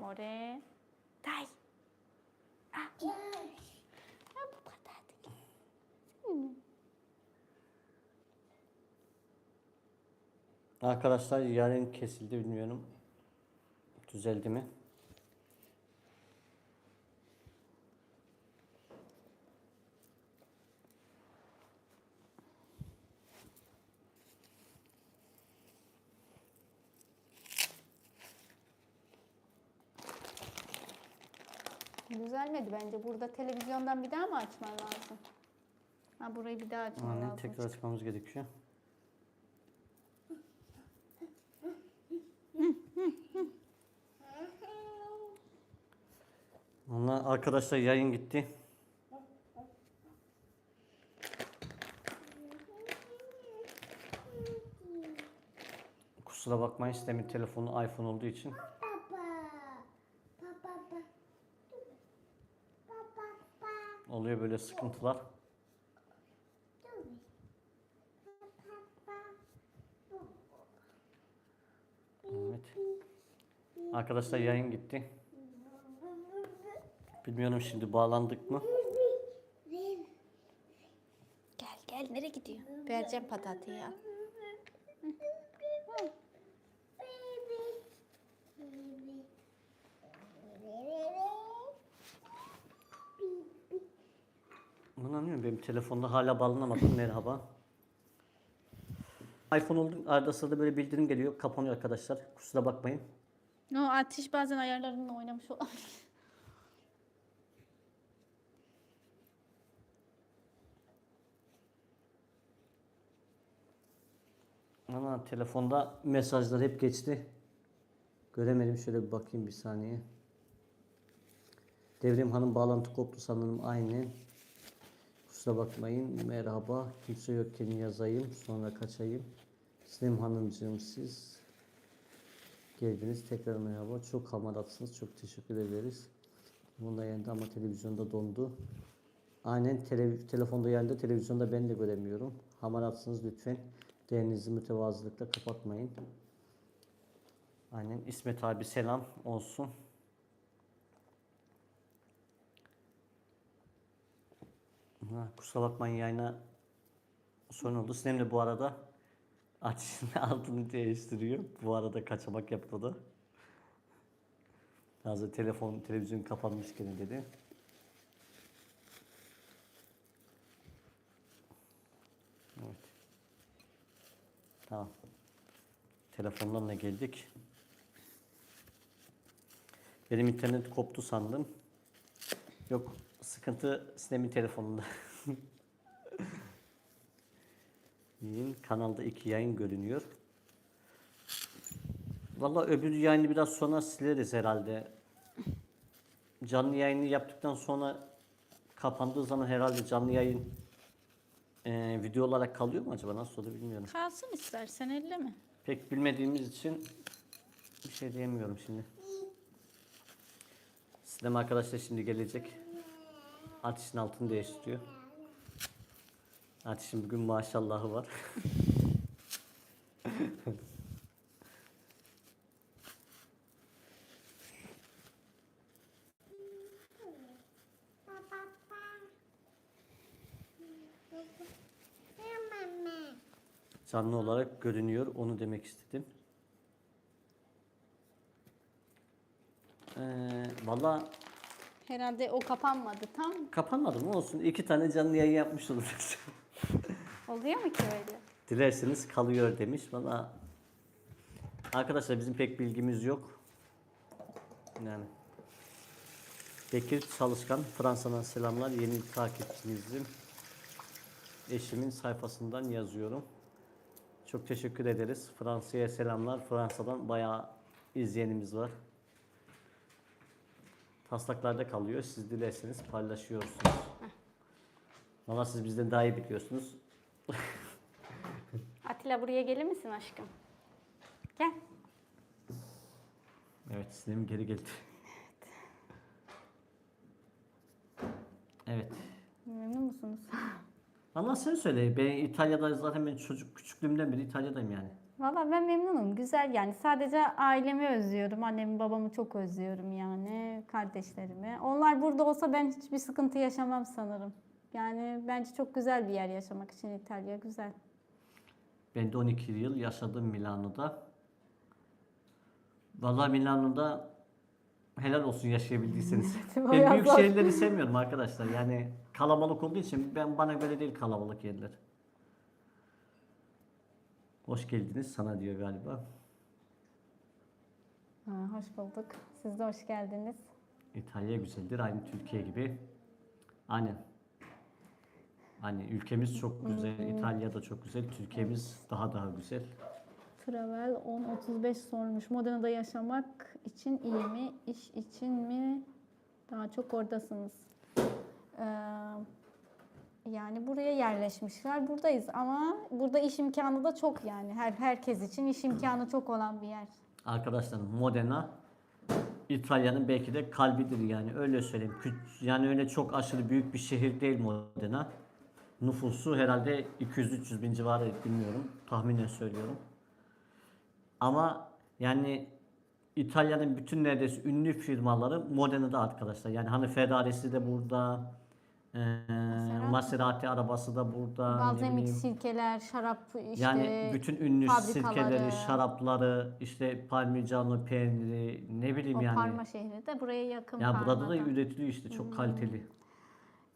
amore. Dai. Ah. Ah, bu. Hmm. Arkadaşlar yarın kesildi bilmiyorum. Düzeldi mi? Düzelmedi bence. Burada televizyondan bir daha mı açman lazım? Ha burayı bir daha açman Aynen lazım. tekrar açmamız gerekiyor. Onlar arkadaşlar yayın gitti. Kusura bakmayın sistemin telefonu iPhone olduğu için. Oluyor böyle sıkıntılar. Evet. Arkadaşlar yayın gitti. Bilmiyorum şimdi bağlandık mı? Gel gel nereye gidiyor? Vereceğim patatayı. Anlamıyorum benim telefonda hala bağlanamadım. Merhaba. iPhone oldu. Arada sırada böyle bildirim geliyor. Kapanıyor arkadaşlar. Kusura bakmayın. O ateş bazen ayarlarınla oynamış olabilir. Ama telefonda mesajlar hep geçti. Göremedim. Şöyle bir bakayım bir saniye. Devrim Hanım bağlantı koptu sanırım. Aynen. Kusura bakmayın. Merhaba. Kimse yokken yazayım. Sonra kaçayım. Sinem Hanımcığım siz geldiniz. Tekrar merhaba. Çok hamaratsınız. Çok teşekkür ederiz. Bunda yendi ama televizyonda dondu. Aynen tele, telefonda yendi. Televizyonda ben de göremiyorum. Hamaratsınız lütfen. Değerinizi mütevazılıkla kapatmayın. Aynen İsmet abi selam olsun. Ha, kusura yayına sorun oldu. Sinem de bu arada açısını altını değiştiriyor. Bu arada kaçamak yaptı da. Hazır telefon, televizyon kapanmış gene dedi. Evet. Tamam. Telefondan da geldik. Benim internet koptu sandım. Yok, sıkıntı Sinem'in telefonunda. Yayın, kanalda iki yayın görünüyor. Vallahi öbür yayını biraz sonra sileriz herhalde. Canlı yayını yaptıktan sonra kapandığı zaman herhalde canlı yayın e, video olarak kalıyor mu acaba? Nasıl olur bilmiyorum. Kalsın istersen elle mi? Pek bilmediğimiz için bir şey diyemiyorum şimdi. Sinem arkadaşlar şimdi gelecek. Ateşin altını değiştiriyor. Ateşin bugün maşallahı var. Canlı olarak görünüyor. Onu demek istedim. Ee, Valla Herhalde o kapanmadı tam. kapanmadı mı olsun. İki tane canlı yayın yapmış oluruz. Oluyor mu ki öyle? Dilerseniz kalıyor demiş. Valla arkadaşlar bizim pek bilgimiz yok. Yani Bekir Çalışkan Fransa'dan selamlar. Yeni takipçinizim. Eşimin sayfasından yazıyorum. Çok teşekkür ederiz. Fransa'ya selamlar. Fransa'dan bayağı izleyenimiz var. Taslaklarda kalıyor. Siz dilerseniz paylaşıyorsunuz. Valla siz bizden daha iyi biliyorsunuz. Atilla buraya gelir misin aşkım? Gel. Evet, Sinem geri geldi. Evet. Memnun musunuz? Allah sen söyle. Ben İtalya'da zaten ben çocuk küçüklüğümden beri İtalya'dayım yani. Valla ben memnunum. Güzel yani. Sadece ailemi özlüyorum. Annemi babamı çok özlüyorum yani. Kardeşlerimi. Onlar burada olsa ben hiçbir sıkıntı yaşamam sanırım. Yani bence çok güzel bir yer yaşamak için İtalya. Güzel. Ben de 12 yıl yaşadım Milano'da. Vallahi Milano'da helal olsun yaşayabildiyseniz. Evet, ben bayağı büyük zor. şehirleri sevmiyorum arkadaşlar. Yani kalabalık olduğu için ben bana göre değil kalabalık yerler. Hoş geldiniz sana diyor galiba. Ha, hoş bulduk. Siz de hoş geldiniz. İtalya güzeldir aynı Türkiye gibi. Aynen. Hani ülkemiz çok güzel, İtalya da çok güzel, Türkiye'miz daha daha güzel. Travel 10-35 sormuş. Modena'da yaşamak için iyi mi? İş için mi? Daha çok oradasınız. Ee, yani buraya yerleşmişler. Buradayız ama burada iş imkanı da çok yani. Her herkes için iş imkanı çok olan bir yer. Arkadaşlar Modena İtalya'nın belki de kalbidir yani öyle söyleyeyim. Yani öyle çok aşırı büyük bir şehir değil Modena. Nüfusu herhalde 200-300 bin civarı bilmiyorum. Tahminen söylüyorum. Ama yani İtalya'nın bütün neredeyse ünlü firmaları Modena'da arkadaşlar. Yani hani Ferrari'si de burada. Eee, Maserati arabası da burada. Balzamik sirkeler, şarap işte Yani bütün ünlü fabrikaları. sirkeleri, şarapları, işte parmigiano peyniri, ne bileyim o yani. Parma şehri de buraya yakın Ya burada da üretiliyor işte çok kaliteli.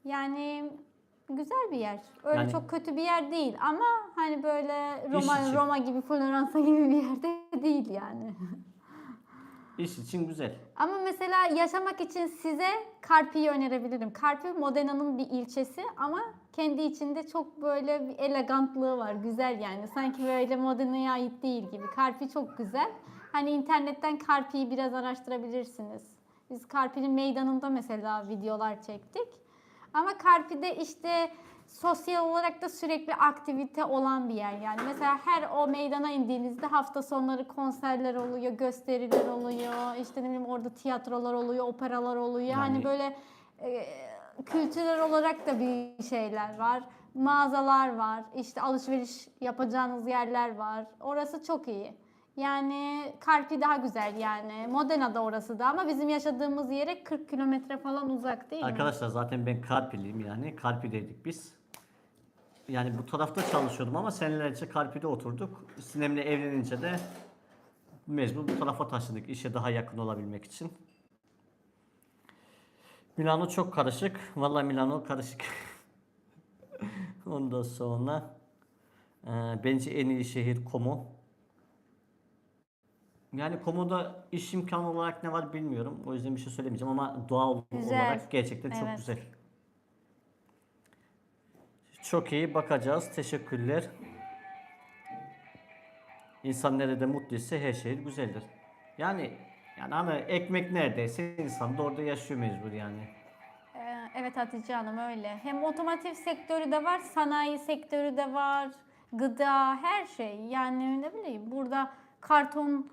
Yani güzel bir yer. Öyle Yani- çok kötü bir yer değil ama hani böyle Roma. Roma gibi Floransa gibi bir yerde değil yani. İş için güzel. Ama mesela yaşamak için size Carpi'yi önerebilirim. Carpi Modena'nın bir ilçesi ama kendi içinde çok böyle bir elegantlığı var. Güzel yani. Sanki böyle Modena'ya ait değil gibi. Carpi çok güzel. Hani internetten Carpi'yi biraz araştırabilirsiniz. Biz Carpi'nin meydanında mesela videolar çektik. Ama Carpi'de işte sosyal olarak da sürekli aktivite olan bir yer yani. Mesela her o meydana indiğinizde hafta sonları konserler oluyor, gösteriler oluyor, işte ne bileyim orada tiyatrolar oluyor, operalar oluyor. Yani- Hani böyle e, kültürel olarak da bir şeyler var. Mağazalar var, işte alışveriş yapacağınız yerler var. Orası çok iyi. Yani Carpi daha güzel yani. Modena da orası da ama bizim yaşadığımız yere 40 kilometre falan uzak değil mi? Arkadaşlar zaten ben Karpiliyim yani. Karpi'deydik biz. Yani bu tarafta çalışıyordum ama senelerce Karpi'de oturduk. Sinem'le evlenince de mecbur bu tarafa taşındık işe daha yakın olabilmek için. Milano çok karışık. Vallahi Milano karışık. Ondan sonra e, bence en iyi şehir Como. Yani Como'da iş imkanı olarak ne var bilmiyorum. O yüzden bir şey söylemeyeceğim ama doğal Güzel. olarak gerçekten çok Evet. güzel. Çok iyi bakacağız. Teşekkürler. İnsan nerede mutluysa her şehir güzeldir. Yani yani hani ekmek neredeyse insan da orada yaşıyor mecbur yani. Ee, Evet Hatice Hanım öyle. Hem otomotiv sektörü de var, sanayi sektörü de var, gıda, her şey. Yani ne bileyim burada karton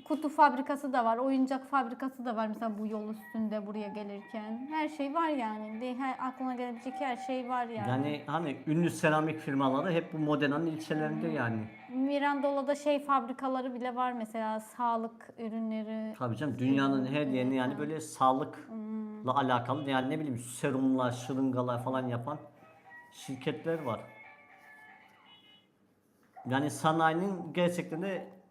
kutu fabrikası da var, oyuncak fabrikası da var mesela bu yol üstünde buraya gelirken. Her şey var yani. De, her, aklına gelebilecek her şey var yani. Yani hani ünlü seramik firmaları hep bu Modena'nın ilçelerinde yani. Mirandola'da şey fabrikaları bile var mesela sağlık ürünleri. Tabii canım dünyanın her yerini yani böyle sağlıkla alakalı yani ne bileyim serumlar, şırıngalar falan yapan şirketler var. Yani sanayinin gerçekten de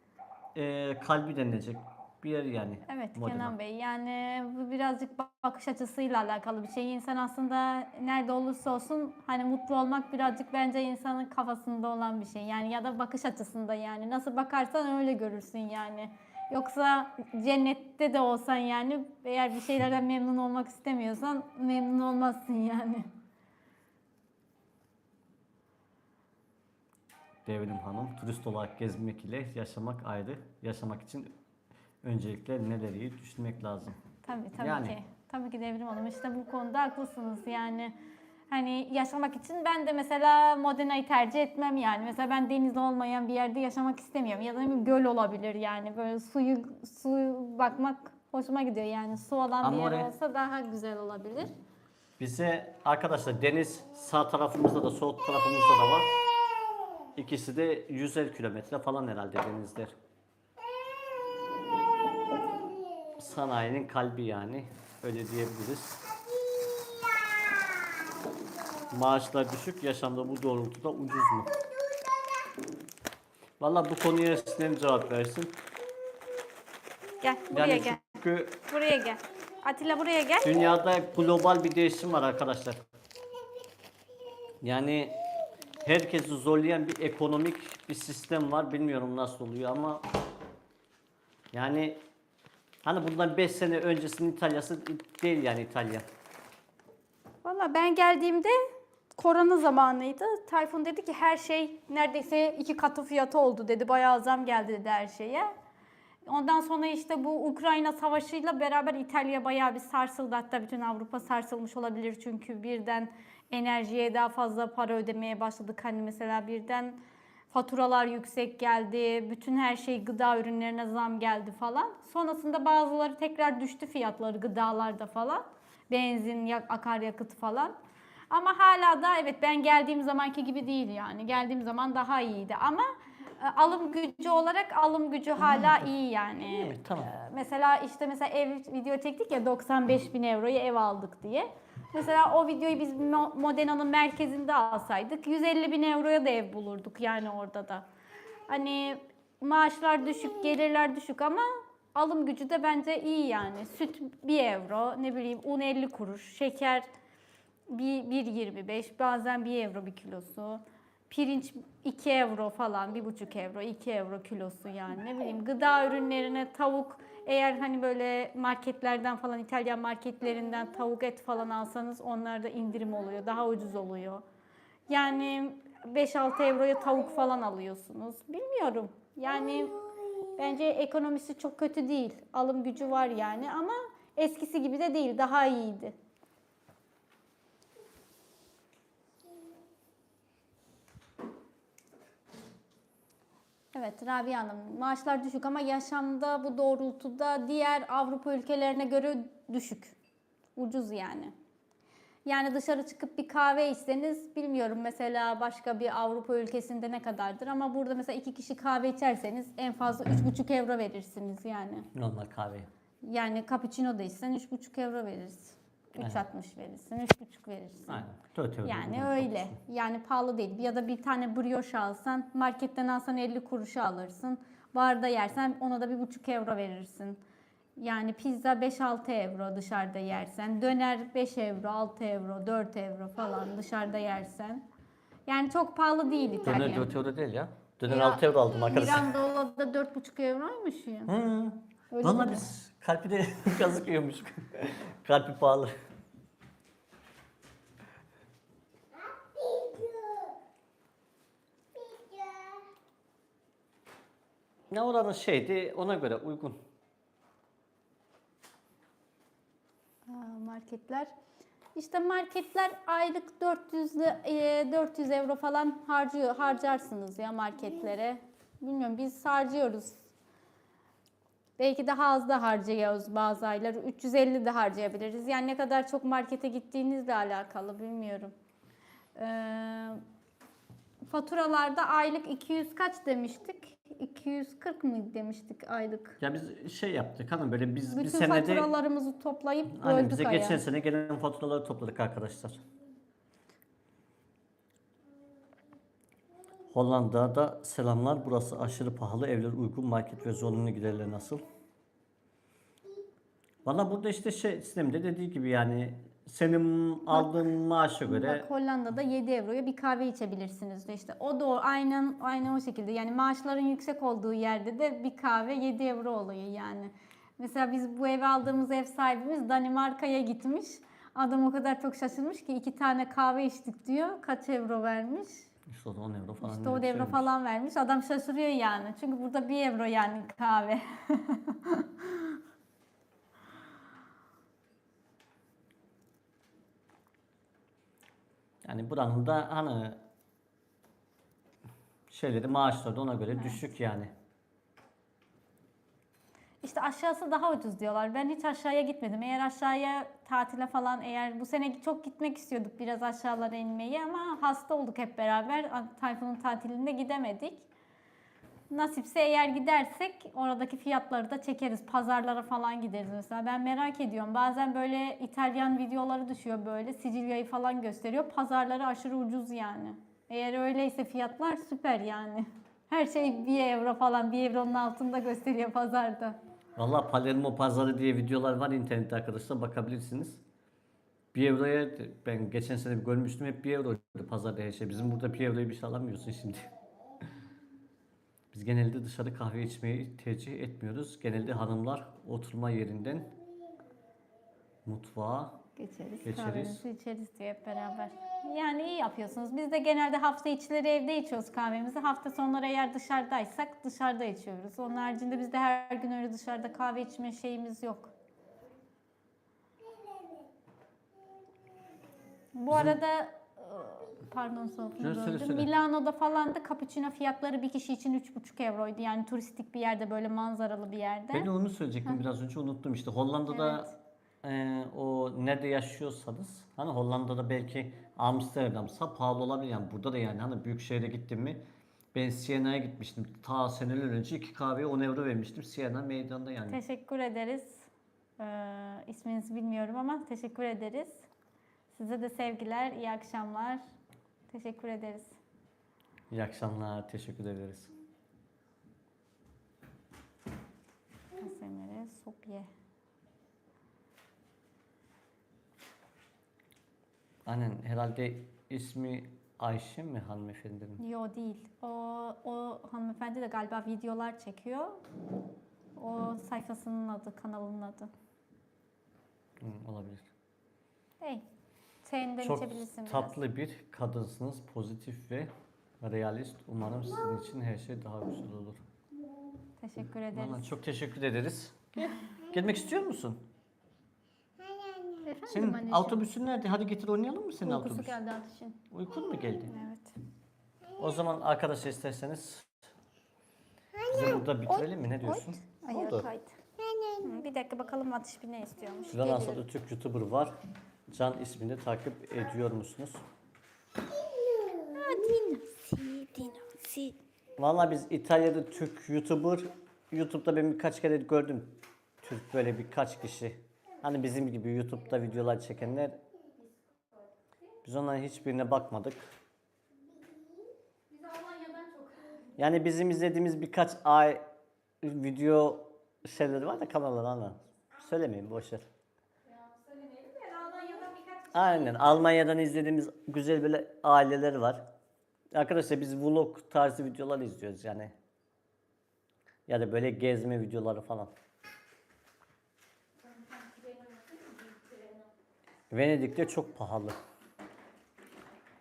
e, kalbi denilecek bir yer yani. Evet Modena. Kenan Bey yani bu birazcık bakış açısıyla alakalı bir şey. İnsan aslında nerede olursa olsun hani mutlu olmak birazcık bence insanın kafasında olan bir şey. Yani ya da bakış açısında yani nasıl bakarsan öyle görürsün yani. Yoksa cennette de olsan yani eğer bir şeylerden memnun olmak istemiyorsan memnun olmazsın yani. Devrim Hanım turist olarak gezmek ile yaşamak ayrı. Yaşamak için öncelikle neleri düşünmek lazım. Tabii tabii Yani. ki. Tabii ki Devrim Hanım işte bu konuda haklısınız yani. Hani yaşamak için ben de mesela Modena'yı tercih etmem yani. Mesela ben deniz olmayan bir yerde yaşamak istemiyorum. Ya da bileyim göl olabilir yani. Böyle suyu suyu bakmak hoşuma gidiyor yani. Su olan Ama bir yer oraya- olsa daha güzel olabilir. Bize arkadaşlar deniz sağ tarafımızda da sol tarafımızda da var. İkisi de 100'er kilometre falan herhalde denizler. Sanayinin kalbi yani. Öyle diyebiliriz. Maaşlar düşük, yaşamda bu doğrultuda ucuz mu? Valla bu konuya Sinem cevap versin. Gel buraya Yani gel. çünkü Buraya gel. Atilla buraya gel. dünyada global bir değişim var arkadaşlar. Yani herkesi zorlayan bir ekonomik bir sistem var. Bilmiyorum nasıl oluyor ama yani hani bundan 5 sene öncesinin İtalya'sı değil yani İtalya. Valla ben geldiğimde korona zamanıydı. Tayfun dedi ki her şey neredeyse iki katı fiyatı oldu dedi. Bayağı zam geldi dedi her şeye. Ondan sonra işte bu Ukrayna savaşıyla beraber İtalya bayağı bir sarsıldı. Hatta bütün Avrupa sarsılmış olabilir çünkü birden enerjiye daha fazla para ödemeye başladık. Hani mesela birden faturalar yüksek geldi. Bütün her şey gıda ürünlerine zam geldi falan. Sonrasında bazıları tekrar düştü fiyatları gıdalarda falan. Benzin, yak- akaryakıt falan. Ama hala da evet ben geldiğim zamanki gibi değil yani. Geldiğim zaman daha iyiydi ama alım gücü olarak alım gücü hala iyi yani. mi? Tamam. E, Mesela işte mesela ev video çektik ya 95 bin euroya ev aldık diye. Mesela o videoyu biz Mo- Modena'nın merkezinde alsaydık 150 bin euroya da ev bulurduk yani orada da. Hani maaşlar düşük, gelirler düşük ama alım gücü de bence iyi yani. Süt 1 euro, ne bileyim un 50 kuruş, şeker bir 1.25 bazen 1 euro bir kilosu. Pirinç 2 euro falan, 1,5 euro, 2 euro kilosu yani ne bileyim gıda ürünlerine tavuk eğer hani böyle marketlerden falan İtalyan marketlerinden tavuk et falan alsanız onlarda indirim oluyor, daha ucuz oluyor. Yani 5-6 euroya tavuk falan alıyorsunuz. Bilmiyorum. Yani bence ekonomisi çok kötü değil. Alım gücü var yani ama eskisi gibi de değil. Daha iyiydi. Evet Rabia Hanım, maaşlar düşük ama yaşamda bu doğrultuda diğer Avrupa ülkelerine göre düşük. Ucuz yani. Yani dışarı çıkıp bir kahve içseniz bilmiyorum mesela başka bir Avrupa ülkesinde ne kadardır ama burada mesela iki kişi kahve içerseniz en fazla 3,5 euro verirsiniz yani. Normal kahve. Yani cappuccino da içsen 3,5 euro verirsin. Evet. 3,60 verirsin, 3,5 verirsin. Aynen. Euro Yani öyle. kapatıyorsun. Yani pahalı değil. Ya da bir tane brioche alsan marketten alsan 50 kuruşa alırsın. Barda yersen ona da bir buçuk euro verirsin. Yani pizza 5-6 euro dışarıda yersen. Döner 5 euro, 6 euro, 4 euro falan dışarıda yersen. Yani çok pahalı değil İtalya. Döner 4 euro değil ya. Döner Ya, 6 euro aldım arkadaşlar. Mirandola'da 4,5 euroymuş ya. Hı. Öyle Valla mi? biz kalpi de kazık yiyormuşuk. kalpi pahalı. Ne oranın şeydi ona göre uygun. Marketler. İşte marketler aylık 400 li- e, 400 euro falan harcıyor harcarsınız ya marketlere. Bilmiyorum biz harcıyoruz. Belki daha az da harcıyoruz bazı aylar. 350 de harcayabiliriz. Yani ne kadar çok markete gittiğinizle alakalı bilmiyorum. Ee, faturalarda aylık 200 kaç demiştik? 240 mı demiştik aylık? Ya biz şey yaptık hanım böyle biz bir Bütün senede faturalarımızı toplayıp Aynen böldük bize aya. geçen sene gelen faturaları topladık arkadaşlar. Hollanda'da selamlar. Burası aşırı pahalı. Evler uygun. Market ve zorunlu giderler nasıl? Valla burada işte şey sistemde dediği gibi yani senin aldığın maaşa göre Bak Hollanda'da 7 euroya bir kahve içebilirsiniz de işte. O da o, aynen aynen o şekilde. Yani maaşların yüksek olduğu yerde de bir kahve 7 euro oluyor yani. Mesela biz bu evi aldığımız ev sahibimiz Danimarka'ya gitmiş. Adam o kadar çok şaşırmış ki iki tane kahve içtik diyor. Kaç euro vermiş? İşte o da 10 euro falan. İşte o şeymiş. falan vermiş. Adam şaşırıyor yani. Çünkü burada 1 euro yani kahve. Yani buranın da hani şeyleri maaşları da ona göre düşük yani. İşte aşağısı daha ucuz diyorlar. Ben hiç aşağıya gitmedim. Eğer aşağıya tatile falan eğer bu sene çok gitmek istiyorduk biraz aşağılara inmeyi ama hasta olduk hep beraber. Tayfun'un tatilinde gidemedik. Nasipse eğer gidersek oradaki fiyatları da çekeriz. Pazarlara falan gideriz mesela. Ben merak ediyorum. Bazen böyle İtalyan videoları düşüyor böyle. Sicilya'yı falan gösteriyor. Pazarları aşırı ucuz yani. Eğer öyleyse fiyatlar süper yani. Her şey 1 euro falan, 1 euronun altında gösteriyor pazarda. Valla Palermo pazarı diye videolar var internette arkadaşlar bakabilirsiniz. 1 euroya ben geçen sene bir görmüştüm hep 1 euroydu pazarda her şey. Bizim burada 1 euroya bir şey alamıyorsun şimdi. Biz genelde dışarı kahve içmeyi tercih etmiyoruz. Genelde hanımlar oturma yerinden mutfağa Geçeriz, Geçeriz. kahvemizi içeriz diyor hep beraber. Yani iyi yapıyorsunuz. Biz de genelde hafta içleri evde içiyoruz kahvemizi. Hafta sonları eğer dışarıdaysak dışarıda içiyoruz. Onun haricinde bizde her gün öyle dışarıda kahve içme şeyimiz yok. Bu arada e, pardon sofunu Söyle, söyle, böldüm. söyle. Milano'da falan da cappuccino fiyatları bir kişi için 3,5 euroydu. Yani turistik bir yerde böyle manzaralı bir yerde. Ben onu söyleyecektim biraz önce unuttum işte Hollanda'da eee, o nerede yaşıyorsanız hani Hollanda'da belki Amsterdam'sa pahalı olabilir yani burada da yani hani büyük şehre gittim mi ben Siena'ya gitmiştim ta seneler önce iki kahveye 10 euro vermiştim Siena meydanda yani. Teşekkür ederiz. Ee, isminizi bilmiyorum ama teşekkür ederiz. Size de sevgiler, iyi akşamlar. Teşekkür ederiz. İyi akşamlar teşekkür ederiz. Kasemere, Sopye. Aynen herhalde ismi Ayşe mi hanımefendinin? Yo değil. O, o hanımefendi de galiba videolar çekiyor. O sayfasının adı, kanalının adı. Hı, olabilir. Hey, çayından Çok içebilirsin biraz. tatlı bir kadınsınız pozitif ve realist. Umarım sizin için her şey daha güzel olur. Teşekkür ederiz. Vallahi çok teşekkür ederiz. Gelmek istiyor musun? Efendim Senin anneciğim? otobüsün nerede? Hadi getir oynayalım mı senin Uykusu otobüs? geldi Ateş'in. Uykun mu geldi? Evet. O zaman arkadaşlar isterseniz bizi burada bitirelim mi? Ne diyorsun? Ayağı Oldu. kaydı. Hı, Bir dakika bakalım Ateş bir ne istiyormuş. Şuradan aslında Türk YouTuber var. Can ismini takip ediyor musunuz? Vallahi biz İtalya'da Türk YouTuber, YouTube'da ben birkaç kere gördüm. Türk böyle birkaç kişi. Hani bizim gibi YouTube'da videolar çekenler. Biz onların hiçbirine bakmadık. Yani bizim izlediğimiz birkaç ay video şeyleri var da kanallar ana. Söylemeyin boş ver. Aynen Almanya'dan izlediğimiz güzel böyle aileler var. Arkadaşlar biz vlog tarzı videolar izliyoruz yani. Ya da böyle gezme videoları falan. Venedik'te çok pahalı.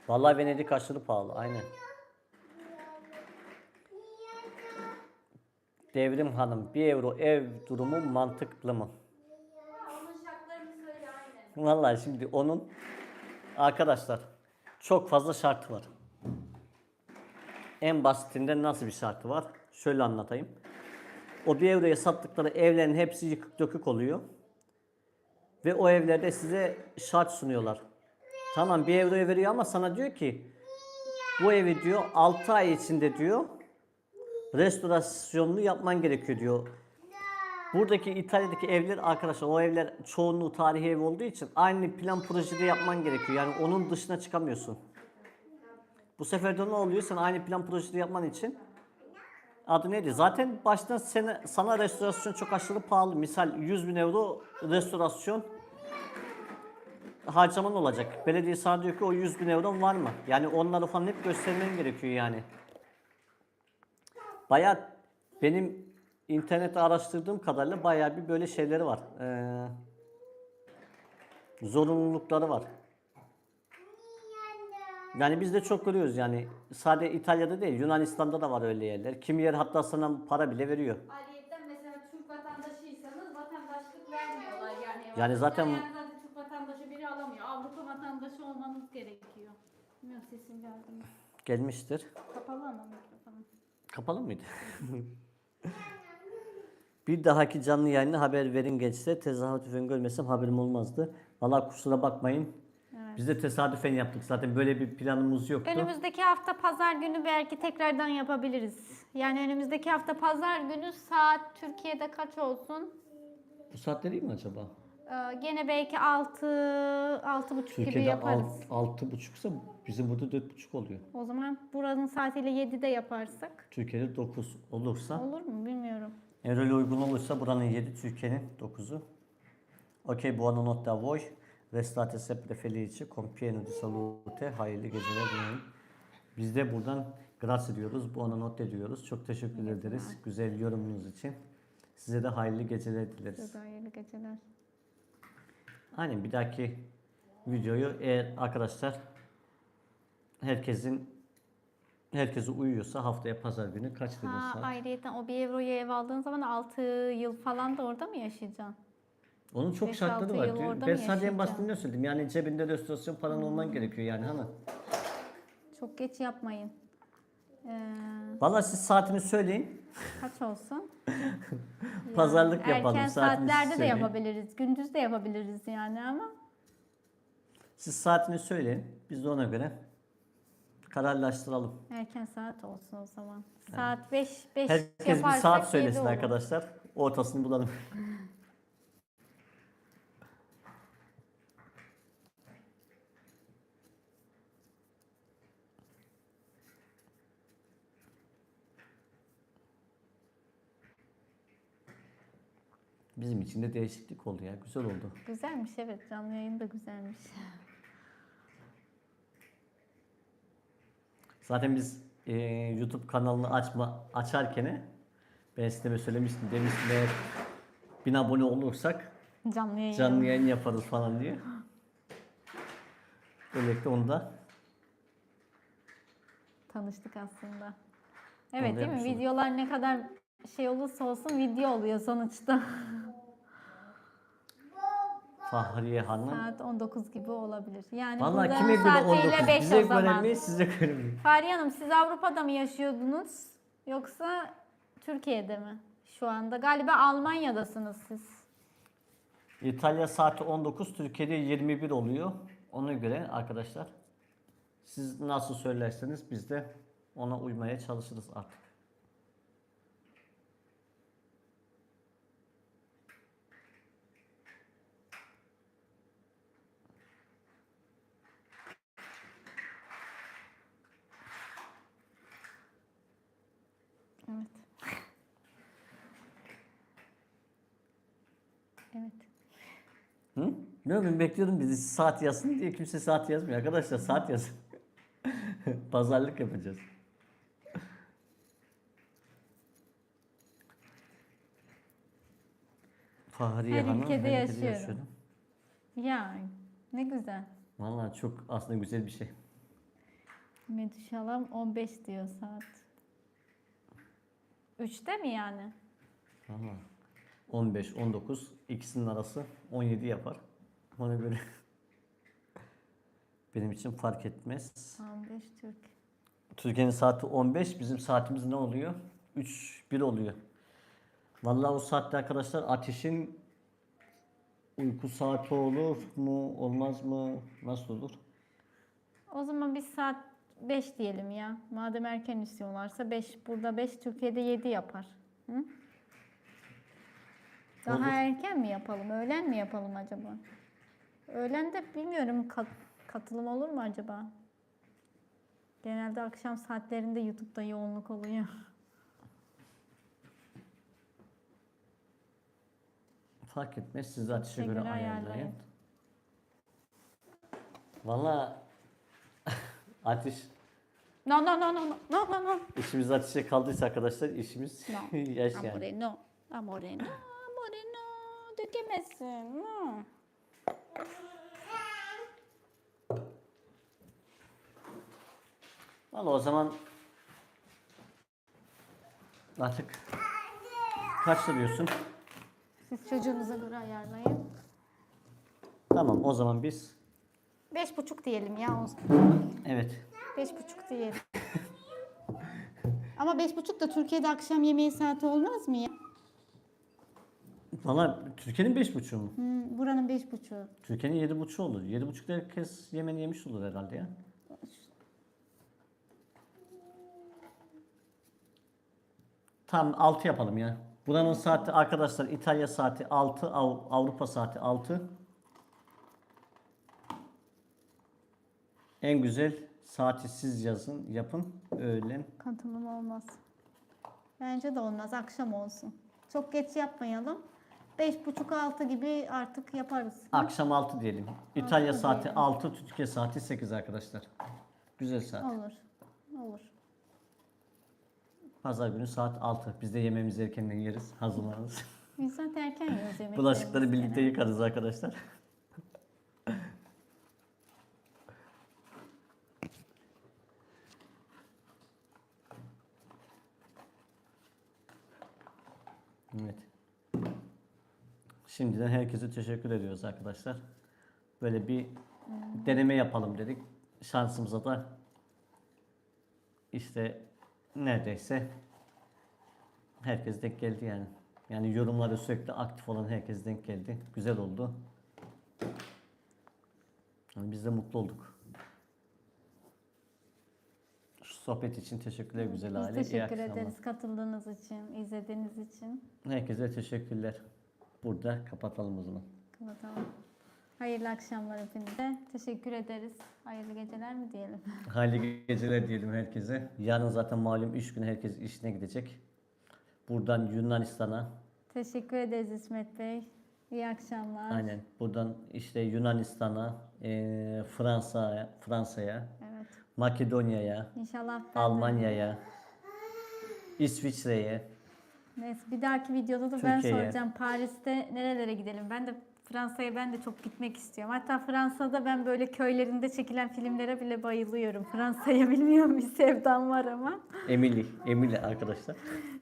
Vallahi Venedik aşırı pahalı aynen. Devrim Hanım 1 euro ev durumu mantıklı mı? Vallahi şimdi onun arkadaşlar çok fazla şartı var. En basitinden nasıl bir şartı var? Şöyle anlatayım. O 1 euroya sattıkları evlerin hepsi yıkık dökük oluyor. Ve o evlerde size şart sunuyorlar. Tamam 1 euroya veriyor ama sana diyor ki bu evi diyor 6 ay içinde diyor restorasyonunu yapman gerekiyor diyor. Buradaki İtalya'daki evler arkadaşlar o evler çoğunluğu tarihi ev olduğu için aynı plan projede yapman gerekiyor. Yani onun dışına çıkamıyorsun. Bu sefer de ne oluyor? Sen aynı plan projede yapman için adı neydi? Zaten baştan sana, sana restorasyon çok aşırı pahalı. Misal 100 bin euro restorasyon harcaman olacak. Belediye sana diyor ki o 100 bin euron var mı? Yani onları falan hep göstermen gerekiyor yani. Bayağı benim internette araştırdığım kadarıyla bayağı bir böyle şeyleri var. Ee, zorunlulukları var. Yani biz de çok görüyoruz yani. Sadece İtalya'da değil Yunanistan'da da var öyle yerler. Kimi yer hatta sana para bile veriyor. Ayrıyeten mesela Türk vatandaşıysanız vatandaşlık vermiyorlar yani. Yani zaten- Yani zaten Türk vatandaşı biri alamıyor. Avrupa vatandaşı olmanız gerekiyor. Bilmiyorum sesim geldi mi? Gelmiştir. Kapalı ama mikrofonu. Kapalı mıydı? Bir dahaki canlı yayında haber verin geçse tesadüfen görmesem haberim olmazdı. Valla kusura bakmayın. Biz de tesadüfen yaptık. Zaten böyle bir planımız yoktu. Önümüzdeki hafta pazar günü belki tekrardan yapabiliriz. Yani önümüzdeki hafta pazar günü saat Türkiye'de kaç olsun? Bu saatte değil mi acaba? Ee, gene belki 6 6 buçuk gibi Türkiye'de yaparız. alt, altı buçuksa bizim burada dört buçuk oluyor. O zaman buranın saatiyle 7'de yaparsak Türkiye'de 9 olursa, olur mu bilmiyorum. eğer öyle uygun olursa buranın 7, Türkiye'nin 9'u. Ok, buonanotte a voi. Restate sempre felici, con pieno di salute. Hayırlı geceler dilerim. Biz de buradan grazie diyoruz, buonanotte diyoruz. Çok teşekkür ederiz güzel yorumunuz için. Size de hayırlı geceler dileriz. Size hayırlı geceler. Aynen bir dahaki videoyu eğer arkadaşlar herkesin herkesi uyuyorsa haftaya pazar günü kaç dedi Ha, saat? ayrıyeten o 1 euroya ev aldığın zaman 6 yıl falan da orada mı yaşayacaksın? Onun çok beş, şartları altı var yıl diyor. orada Ben mı sadece en yaşayacaksın? basitinden söyledim. Yani cebinde restorasyon paran olman gerekiyor yani hanım. Çok geç yapmayın. Ee, Valla siz saatini söyleyin. kaç olsun? Pazarlık yapalım. Erken saatini siz saatlerde de söyleyin. yapabiliriz. Gündüz de yapabiliriz yani ama. Siz saatini söyleyin. Biz de ona göre kararlaştıralım. Erken saat olsun o zaman. Saat 5 5 Herkes bir saat söylesin arkadaşlar. Ortasını bulalım. Bizim için de değişiklik oldu ya. Güzel oldu. Güzelmiş evet. Canlı yayın da güzelmiş. Zaten biz e, YouTube kanalını açma açarken ben size söylemiştim. Demiştim eğer 1000 abone olursak Canlı yayın. canlı yayın yaparız falan diye. Böylelikle onu da Tanıştık aslında. Evet Onu değil mi? Videolar ne kadar şey olursa olsun video oluyor sonuçta. Fahriye Hanım. Saat 19 gibi olabilir. Yani Vallahi burada kime göre saatiyle 19? 5 Bize o zaman. göre mi, size göre mi? Fahriye Hanım siz Avrupa'da mı yaşıyordunuz? Yoksa Türkiye'de mi? Şu anda galiba Almanya'dasınız siz. İtalya saati 19, Türkiye'de 21 oluyor. Ona göre arkadaşlar siz nasıl söylerseniz biz de ona uymaya çalışırız artık. Evet. Evet. Hı? Ne ben bekliyordum bizi saat yazsın diye kimse saat yazmıyor. Arkadaşlar saat yazın. Pazarlık yapacağız. Fahriye Her Hanım ülkede her yaşıyorum. yaşıyorum. Ya ne güzel. Vallahi çok aslında güzel bir şey. Medüş Halam 15 diyor saat. 3'te mi yani? Vallahi 15, 19 ikisinin arası 17 yapar. Ona göre benim için fark etmez. 15 Türk. Türkiye'nin saati 15, bizim saatimiz ne oluyor? 3, 1 oluyor. Vallahi o saatte arkadaşlar ateşin uyku saati olur mu, olmaz mı, nasıl olur? O zaman biz saat 5 diyelim ya. Madem erken istiyorlarsa 5. Burada 5, Türkiye'de 7 yapar. Hı? Daha Olur. erken mi yapalım? Öğlen mi yapalım acaba? Öğlen de bilmiyorum kat- katılım olur mu acaba? Genelde akşam saatlerinde YouTube'da yoğunluk oluyor. Fark etmez, siz Size göre ayarlayın. Vallahi ateş, No no no no no no no no. işimiz ateşe kaldıysa arkadaşlar işimiz No. yaş yani. Amore no. Amore no. Dökemezsin. No. Vallahi o zaman artık kaçta diyorsun? Siz çocuğunuza göre ayarlayın. Tamam o zaman biz Beş buçuk diyelim ya o zaman. evet Beş buçuk diyelim. Ama beş buçuk da Türkiye'de akşam yemeği saati olmaz mı ya? Valla Türkiye'nin beş buçuğu mu? Hmm, buranın beş buçuğu. Türkiye'nin yedi buçuğu olur. Yedi buçukta herkes yemeğini yemiş olur herhalde ya. Tam 6 yapalım ya. Buranın saati arkadaşlar İtalya saati 6, Av- Avrupa saati 6. En güzel saati siz yazın, yapın. Öğlen. Katılım olmaz. Bence de olmaz. Akşam olsun. Çok geç yapmayalım. Beş buçuk altı gibi artık yaparız. Akşam 6 diyelim. İtalya Altı saati diyelim. 6, Türkiye saati 8 arkadaşlar. Güzel saat. Olur. Olur. Pazar günü saat 6. Biz de yemeğimizi erkenden yeriz, hazırlanırız. Biz zaten erken yiyoruz yemeklerimizi. Bulaşıkları birlikte yıkarız arkadaşlar. Evet. Şimdiden herkese teşekkür ediyoruz arkadaşlar. Böyle bir deneme yapalım dedik. Şansımıza da işte neredeyse herkes denk geldi yani. Yani yorumlarda sürekli aktif olan herkes denk geldi. Güzel oldu. Yani biz de mutlu olduk. Şu sohbet için teşekkürler güzel Biz aile. İyi teşekkür akşamlar. ederiz katıldığınız için, izlediğiniz için. Herkese teşekkürler. Burada kapatalım o zaman. Kapatalım. Hayırlı akşamlar hepinize. Teşekkür ederiz. Hayırlı geceler mi diyelim? Hayırlı geceler diyelim herkese. Yarın zaten malum 3 gün herkes işine gidecek. Buradan Yunanistan'a, Teşekkür ederiz İsmet Bey. İyi akşamlar. aynen buradan işte Yunanistan'a, eee, Fransa'ya, Fransa'ya, Evet. Makedonya'ya, İnşallah ben de- Almanya'ya, İsviçre'ye, Neyse bir dahaki videoda da ben Türkiye'ye. soracağım. Paris'te nerelere gidelim? Ben de Fransa'ya ben de çok gitmek istiyorum. Hatta Fransa'da ben böyle köylerinde çekilen filmlere bile bayılıyorum. Fransa'ya bilmiyorum bir sevdam var ama. Emily, Emily arkadaşlar.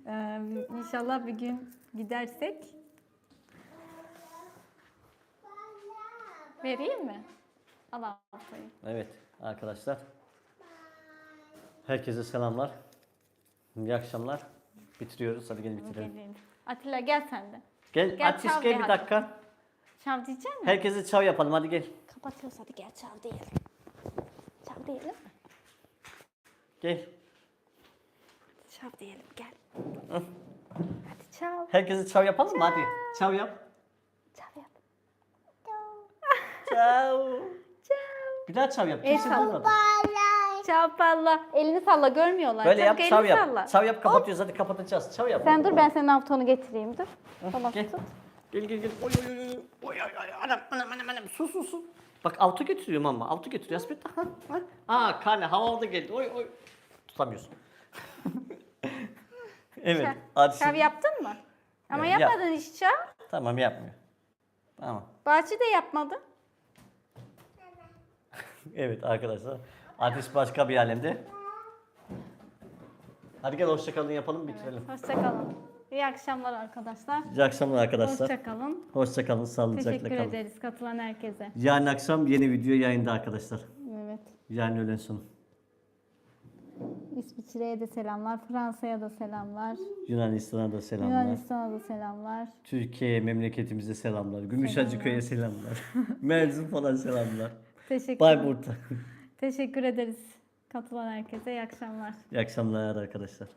Ee, inşallah bir gün gidersek. Vereyim mi? Al altayı. Evet arkadaşlar. Herkese selamlar. İyi akşamlar. Bitiriyoruz. Hadi gelin bitirelim. Atilla gel sen de. Gel, Gel, çal gel bir dakika. Çal diyecek misin? Herkese çav yapalım hadi gel. Kapatıyoruz hadi gel çal diyelim. Çal diyelim. Gel. Çal diyelim gel. Hadi çal. Herkese çav yapalım mı hadi. Çav yap. Çal yap. Çav. Çal. Bir daha çav yap. Kimse salla. duymadı. Çal salla. Elini salla görmüyorlar. Böyle yap Çabuk çav elini yap. salla. Çav yap kapatıyoruz hadi kapatacağız. Çav yap. Sen dur ben senin avtonu getireyim dur. Tamam gel. tut. Gel gel gel. Oy oy oy. Oy oy oy. Anam anam anam anam. Sus sus sus. Bak avto getiriyorum ama. Avto getiriyor. Aspet. Ha, ha. Aa karne havalı geldi. Oy oy. Tutamıyorsun. evet. Çal. Hadi şimdi- yaptın mı? Ama Evet, yap. yapmadın hiç çal. Tamam yapmıyor. Tamam. Bahçe de yapmadın. Evet arkadaşlar. Ateş başka bir alemde. Hadi gel hoşçakalın yapalım bitirelim. Hoşçakalın. İyi akşamlar arkadaşlar. İyi akşamlar arkadaşlar. Hoşçakalın. Hoşçakalın, sağlıcakla Teşekkür kalın. ederiz katılan herkese. Yarın akşam yeni video yayında arkadaşlar. Evet. Yarın öğlen sonu. İsviçre'ye de selamlar. Fransa'ya da selamlar. Yunanistan'a da selamlar. Yunanistan'a da selamlar. Türkiye'ye, memleketimize selamlar. Gümüşhacıköy'e selamlar. Mersin falan selamlar. Teşekkür, Bayburt'a. Teşekkür ederiz katılan herkese. İyi akşamlar. İyi akşamlar arkadaşlar.